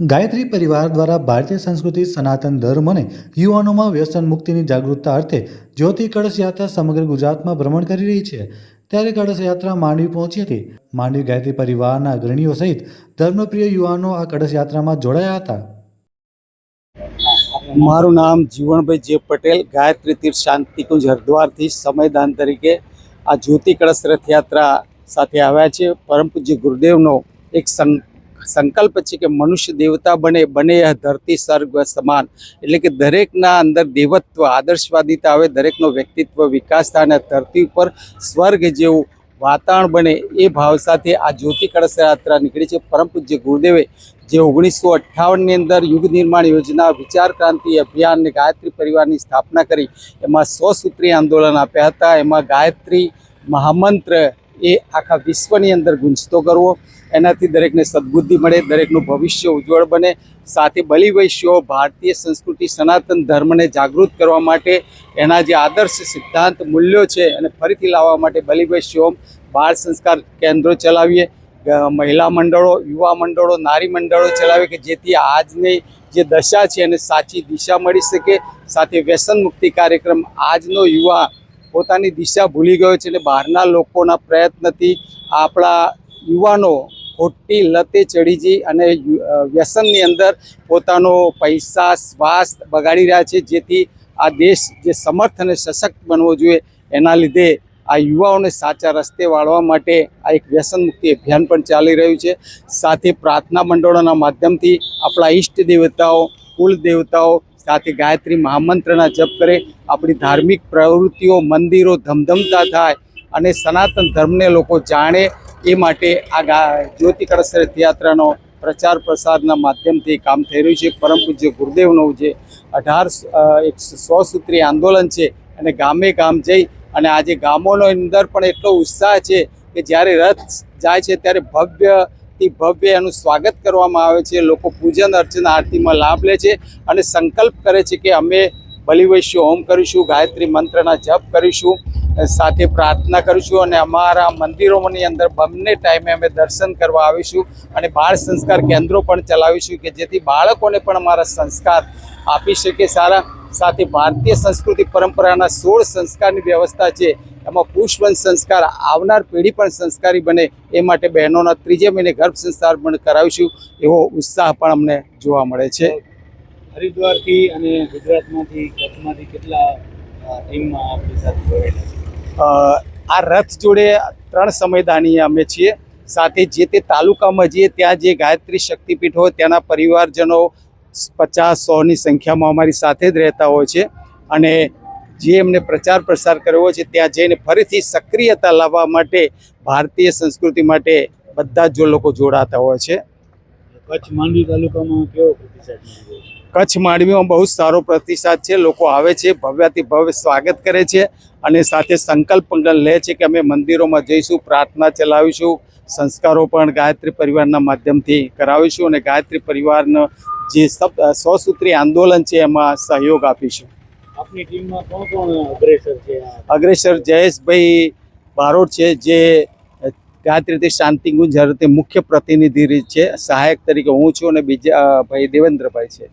ગાયત્રી પરિવાર દ્વારા ભારતીય સંસ્કૃતિ, સનાતન ધર્મ અને યુવાનોમાં વ્યસન મુક્તિની જાગૃતતા અર્થે જ્યોતિ કળશ યાત્રા સમગ્ર ગુજરાતમાં ભ્રમણ કરી રહી છે. ત્યારે કળશ યાત્રા માંડવી પહોંચી હતી. માંડવી ગાયત્રી પરિવારના અગ્રણીઓ સહિત ધર્મપ્રિય યુવાનો આ કળશ યાત્રામાં જોડાયા હતા. મારું નામ જીવણભાઈ જે પટેલ, ગાયત્રી તીર્થ શાંતિકુંજ હરદ્વારથી સમયદાન તરીકે આ જ્યોતિ કળશ રથયાત્રા સાથે આવ્યા છે. પરમ પૂજ્ય ગુરુદેવનો એક સં- સંકલ્પ છે કે મનુષ્ય દેવતા બને બને આ ધરતી, સ્વર્ગ સમાન. એટલે કે દરેકના અંદર દેવત્વ, આદર્શવાદિતા આવે, દરેકનો વ્યક્તિત્વ વિકાસ થાય અને ધરતી ઉપર સ્વર્ગ જેવું વાતાવરણ બને એ ભાવ સાથે આ જ્યોતિ કળશ યાત્રા નીકળી છે. પરમ પૂજ્ય ગુરુદેવે જે ઓગણીસો અઠ્ઠાવનની અંદર યુગ નિર્માણ યોજના, વિચાર ક્રાંતિ અભિયાન અને ગાયત્રી પરિવારની સ્થાપના કરી. એમાં સો સૂત્રી આંદોલન આપ્યા હતા. એમાં ગાયત્રી મહામંત્ર એ આખા વિશ્વની અંદર ગુંજતો કરવો, એનાથી દરેકને સદબુદ્ધિ મળે, દરેકનું ભવિષ્ય ઉજ્જવળ બને. સાથે બલિવૈશ્યો ભારતીય સંસ્કૃતિ, સનાતન ધર્મને જાગૃત કરવા માટે એના જે આદર્શ સિદ્ધાંત, મૂલ્યો છે અને ફરીથી લાવવા માટે બલિવૈશ્યો બાળ સંસ્કાર કેન્દ્રો ચલાવીએ. મહિલા મંડળો, યુવા મંડળો, નારી મંડળો ચલાવે કે જેથી આજની જે દશા છે એને સાચી દિશા મળી શકે. સાથે વ્યસન મુક્તિ કાર્યક્રમ, આજનો યુવા પોતાની દિશા ભૂલી ગયો છે અને બહારના લોકોના પ્રયત્નથી આપણા યુવાનો ખોટી લતે ચડી જઈ અને વ્યસનની અંદર પોતાનો પૈસા સ્વાસ્થ્ય બગાડી રહ્યા છે. જેથી આ દેશ જે સમર્થ અને સશક્ત બનવો જોઈએ, એના લીધે આ યુવાઓને સાચા રસ્તે વાળવા માટે આ એક વ્યસન મુક્તિ અભિયાન પણ ચાલી રહ્યું છે. સાથે પ્રાર્થના મંડળોના માધ્યમથી આપણા ઈષ્ટ દેવતાઓ કુલ દેવતાઓ સાથે ગાયત્રી મહામંત્રના જપ કરે, આપણી ધાર્મિક પ્રવૃત્તિઓ મંદિરો ધમધમતા થાય અને સનાતન ધર્મને લોકો જાણે એ માટે આ ગા જ્યોતિ કળશ રથયાત્રાનો પ્રચાર પ્રસારના માધ્યમથી કામ થઈ રહ્યું છે. પરમ પૂજ્ય ગુરુદેવનું જે અઢાર એક સો સૂત્રીય આંદોલન છે અને ગામે ગામ જઈ અને આજે ગામોનો અંદર પણ એટલો ઉત્સાહ છે કે જ્યારે રથ જાય છે ત્યારે ભવ્યથી ભવ્ય એનું સ્વાગત કરવામાં આવે છે. લોકો પૂજન અર્ચન આરતીમાં લાભ લે છે અને સંકલ્પ કરે છે કે અમે બલિવૈશ્ય હોમ કરીશું, ગાયત્રી મંત્રના જપ કરીશું, સાથે પ્રાર્થના કરીશું અને અમારા મંદિરોની અંદર બંને ટાઈમે અમે દર્શન કરવા આવીશું અને બાળ સંસ્કાર કેન્દ્રો પણ ચલાવીશું કે જેથી બાળકોને પણ અમારા સંસ્કાર આપી શકે. સારા સાથે ભારતીય સંસ્કૃતિ પરંપરાના સોળ સંસ્કારની વ્યવસ્થા છે. એમાં પુષ્પવંશ સંસ્કાર આવનાર પેઢી પણ સંસ્કારી બને. એ માટે બહેનોના ત્રીજે મહિને ગર્ભ સંસ્કાર પણ કરાવીશું. એવો ઉત્સાહ પણ અમને જોવા મળે છે. હરિદ્વારથી અને ગુજરાતમાંથી કચ્છમાંથી કેટલા ટીમમાં આપણી સાથે જોડાયેલા છે? આ રથ જોડે ત્રણ સમયદાની અમે છીએ. સાથે જે તે તાલુકામાં જઈએ ત્યાં જે ગાયત્રી શક્તિપીઠ હોય ત્યાંના પરિવારજનો પચાસ સોની સંખ્યામાં અમારી સાથે જ રહેતા હોય છે. અને જે એમને પ્રચાર પ્રસાર કરવો છે ત્યાં જઈને ફરીથી સક્રિયતા લાવવા માટે ભારતીય સંસ્કૃતિ માટે બધા જ જો લોકો જોડાતા હોય છે. કચ્છ માંડવી તાલુકામાં કેવો પ્રતિસાદ કચ્છ માંડવીમાં બહુ સારો પ્રતિસાદ છે. લોકો આવે છે ભવ્યથી ભવ્ય સ્વાગત કરે છે અને સાથે સંકલ્પ પણ લે છે કે અમે મંદિરોમાં જઈશું પ્રાર્થના ચલાવીશું સંસ્કારો પણ ગાયત્રી પરિવારના માધ્યમથી કરાવીશું અને ગાયત્રી પરિવારનો જે સબ સો સૂત્રી આંદોલન છે એમાં સહયોગ આપીશું. આપની ટીમમાં કોણ કોણ અગ્રેસર છે? અગ્રેસર જયેશભાઈ બારોટ છે જે ગાયત્રી શાંતિકુંજ તે મુખ્ય પ્રતિનિધિ છે. સહાયક તરીકે હું છું અને બીજા ભાઈ દેવેન્દ્રભાઈ છે.